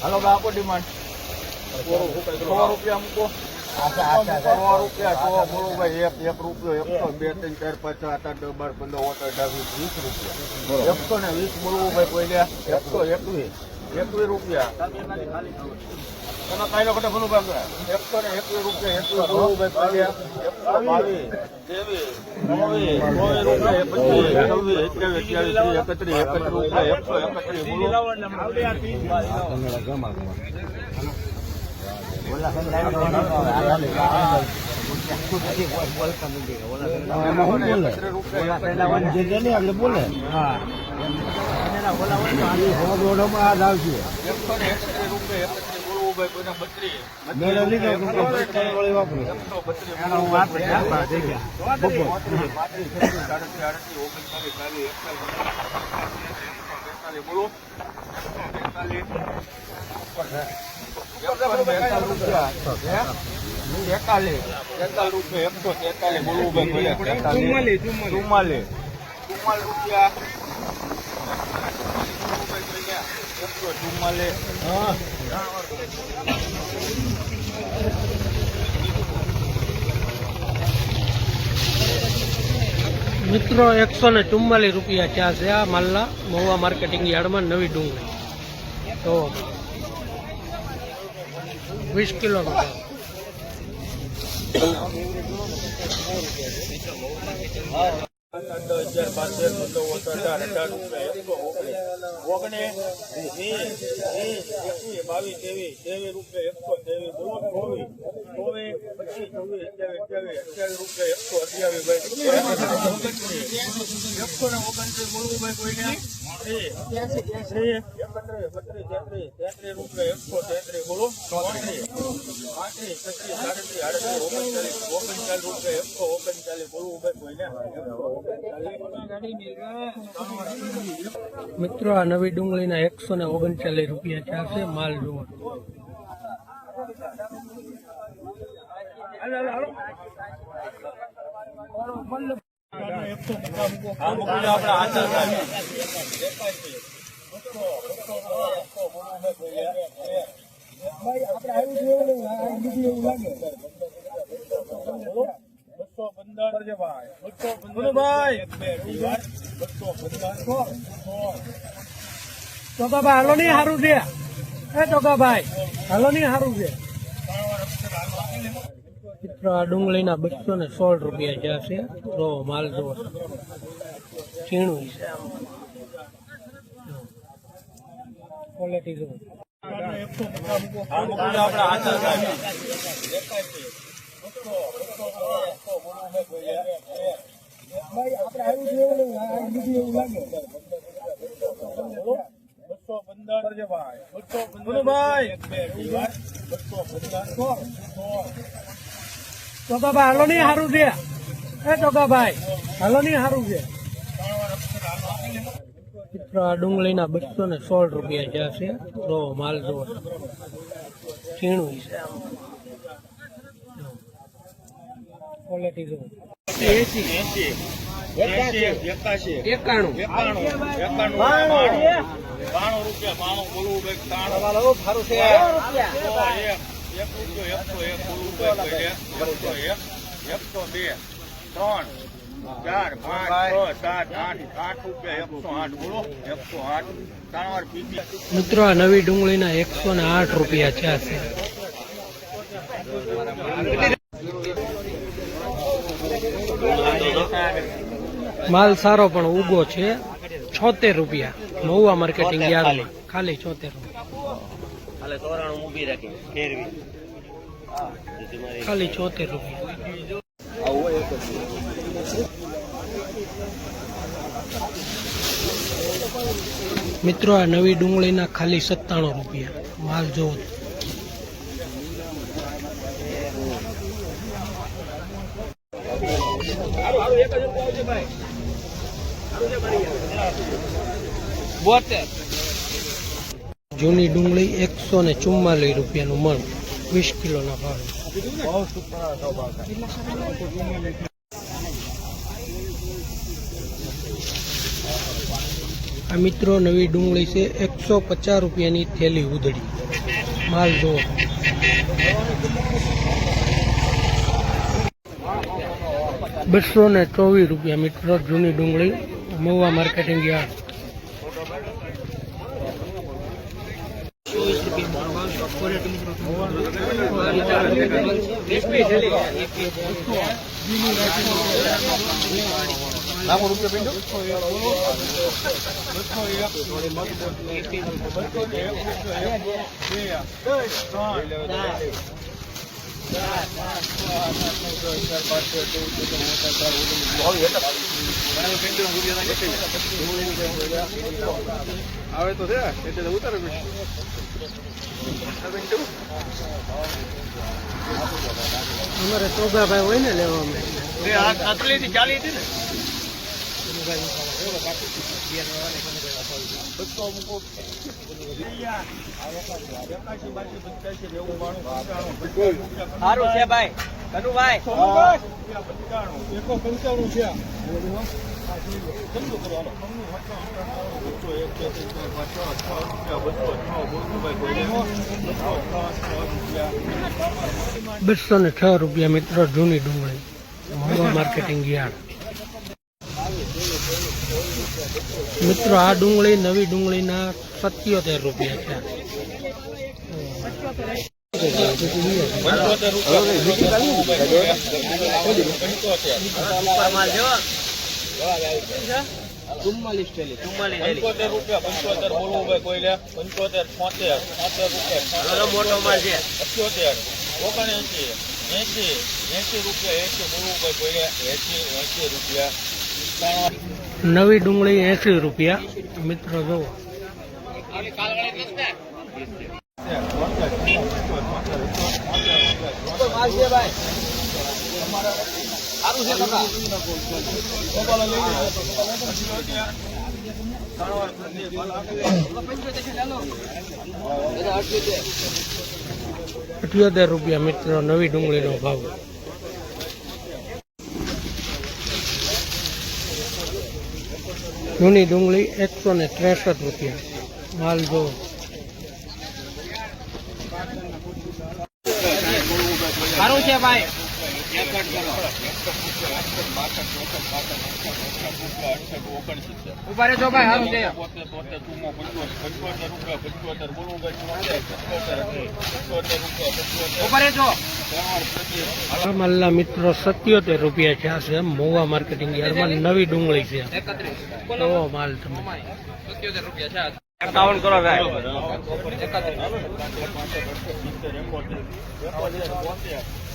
હાલો આપો ડિમાન્ડ સો રૂપિયા મૂકો સો રૂપિયા સો બોલો ભાઈ એક એક રૂપિયો એકસો બે ત્રણ ચાર પાંચ છ આઠ બાર પંદર ઓતર અઢાર વીસ વીસ રૂપિયા એકસો ને વીસ બોલવું ભાઈ કોઈ એકસો એકવીસ એકવીસ રૂપિયા. તમે કાંઈ નો કટે ભલું ભાઈ એકસો ને એકવીસ રૂપિયા એકવીસ બોલવું ભાઈ કોઈ લે એકસો બાવીસ. ત્રેવીસ ચોવીસ ચોવીસ રૂપિયા પચીસ છવ્વીસ અઠ્યાવીસ અઠ્યાવીસ એકત્રીસ એકત્રીસ રૂપિયા એકસો એકત્રીસ બોલો બોલે હા. એકસો ને એકત્રીસ રૂપિયા ભાઈ કોઈને મેળો લીધો વાપરે. ઓગણચાલીસ, ચાલીસ, એકતાલીસ, બોલો એકતાલીસ, બેતાલીસ રૂપિયા તેતાલીસ એકસો બોલવું ભાઈ ચુમ્માલીસ. ચુમ્માલીસ રૂપિયા. ચુમ્માલીસ મિત્રો, એકસો ને ચુમ્માલીસ રૂપિયા ચા છે આ માલના? મહુવા માર્કેટિંગ યાર્ડમાં નવી ડુંગળી. તો વીસ કિલોનો ભાવ. ઓગણીસ રૂપિયા એકસો અઠ્યાવીસ અઠ્યાવીસ અઠ્યાવીસ રૂપિયા એકસો અઠ્યાવીસ તેત્રીસ, રૂપિયા એકસો તેત્રીસ બોલો મિત્રો આ નવી ડુંગળીના એકસો ને ઓગણચાલીસ રૂપિયા ચા છે માલ જુઓ દો આપણે હાથે જ બસો પંદર છે ભાઈ બસો પંદર ભાઈ બસો પંદર ટોકાભાઈ હાલો નહીં સારું છે. એ ચોકાભાઈ હાલો નહીં સારું છે. મિત્રો આ ડુંગળીના બસો ને સોળ રૂપિયા જ્યાં છે જો માલ જુઓ ઝીણું છે. ક્વોલિટી જ. બસો ભાઈ બસો પંદર ભાઈ બસો પંદર ટોકાભાઈ હાલો નહીં સારું છે. એ ટોકાભાઈ હાલો નહીં સારું છે. મિત્રો આ ડુંગળીના બસો ને સોળ રૂપિયા જ્યાં છે જો માલ જુઓ ઝીણું છે. ક્વોલિટી જુઓ એસી. એસી એસી એકાણું. એકાણું એકાણું બાણું રૂપિયા બાણું બોલવું ભાઈ ત્રાણું સારું છે. એક રૂપિયો. એકસો એક બોલવું ભાઈ એકસો એક એકસો બે. ત્રણ. ચાર પાંચ છ સાત આઠ આઠ રૂપિયા એકસો આઠ બોલો. એકસો આઠ. ત્રણ વાર પીપી મિત્રો આ નવી ડુંગળીના એકસો ને આઠ રૂપિયા ચા આ માલ સારો પણ ઉગો છે. છોતેર રૂપિયા. મહુવા માર્કેટિંગ યાર્ડમાં ખાલી. છોતેર રૂપિયા. ખાલી છોતેર રૂપિયા. મિત્રો, આ નવી ડુંગળીના ખાલી સત્તાણું રૂપિયા. માલ જોવો. જૂની ડુંગળી એકસો ને ચુમ્માલીસ રૂપિયાનું મણ. વીસ કિલોના ભાવે. આ મિત્રો નવી ડુંગળી છે, એકસો પચાસ રૂપિયાની થેલી ઉધડી. માલ જુઓ. બસો ને ચોવીસ રૂપિયા મિત્રો, જૂની ડુંગળી, મહુવા માર્કેટિંગ યાર્ડ. ચોવીસ રૂપિયા પિંડો આવે તો છે એટલે ઉતારે અમારે ચોગાભાઈ હોય ને લેવા અમે આટલી થી ચાલી હતી ને. સારું છે ભાઈ. કનુભાઈ. એકો પંચાણું છે બસો ને છ રૂપિયા મિત્રો જૂની ડુંગળી. Marketing yard. મિત્રો, આ ડુંગળી નવી ડુંગળીના સત્યોતેર રૂપિયા માલ ચુમ્માલીસ રૂપિયા પંચોતેર બોલવું ભાઈ કોઈ લે પંચોતેર છોતેર રૂપિયા મોટો છે અઠ્યોતેર ઓગણએંસી એસી એંસી રૂપિયા એંસી બોલવું ભાઈ કોઈ લે એસી એસી રૂપિયા. નવી ડુંગળી એંસી રૂપિયા. મિત્રો કાકા અઠ્યોતેર રૂપિયા મિત્રો નવી ડુંગળીનો ભાવ. જૂની ડુંગળી એકસો ને ત્રેસઠ રૂપિયા. માલ જો. સારું છે ભાઈ. ઊભા રહેજો ભાઈ સારું છે ઊભા રહેજો. મલ્લા માલના મિત્રો સત્યોતેર રૂપિયા છે આ છે મોવા માર્કેટિંગ યાર્ડમાં નવી ડુંગળી છે. નવો માલ તમે. સત્યોતેર રૂપિયા છે. એકાવન કરો ભાઈ.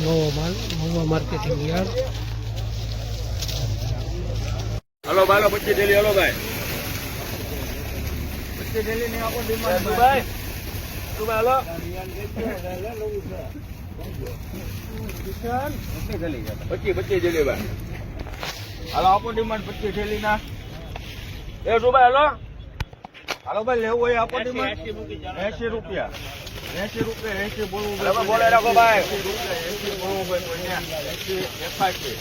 નવો માલ મોવા માર્કેટિંગ યાર્ડ હલો બાલો પચીસ ડેલી હલો ભાઈ પચીસ ડેલી ને આપો ડિમાન્ડ ભાઈ તું ભાઈ હલો પચીસ પચીસ ડેલી ભાઈ હાલો આપો ડિમાન્ડ પચીસ ડેલી ના એ શું ભાઈ હલો હાલો ભાઈ લેવું હોય આપો ડિમાન્ડ એસી રૂપિયા એસી રૂપિયા એસી બોલવું બોલે રાખો ભાઈ એસી રૂપિયા એસી બોલવું ભાઈ કોઈને એસી એકાસી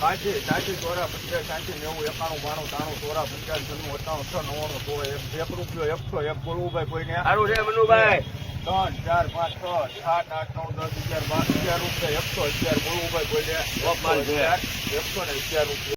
પાછી સાચી ચોરા સાચી નેવું એકાણું બાણું ત્રાણું ચોરા પંચાસ જન્નું અઠાણું છ નવ્વાણું સો એક એક રૂપિયો એકસો એક બોલવું ભાઈ કોઈને. સારું છે મનુભાઈ. ત્રણ ચાર પાંચ છ સાત આઠ નવ દસ અગિયાર બાર અગિયાર રૂપિયા એકસો અગિયાર બોલવું ભાઈ કોઈને. એકસો ને અગિયાર રૂપિયા.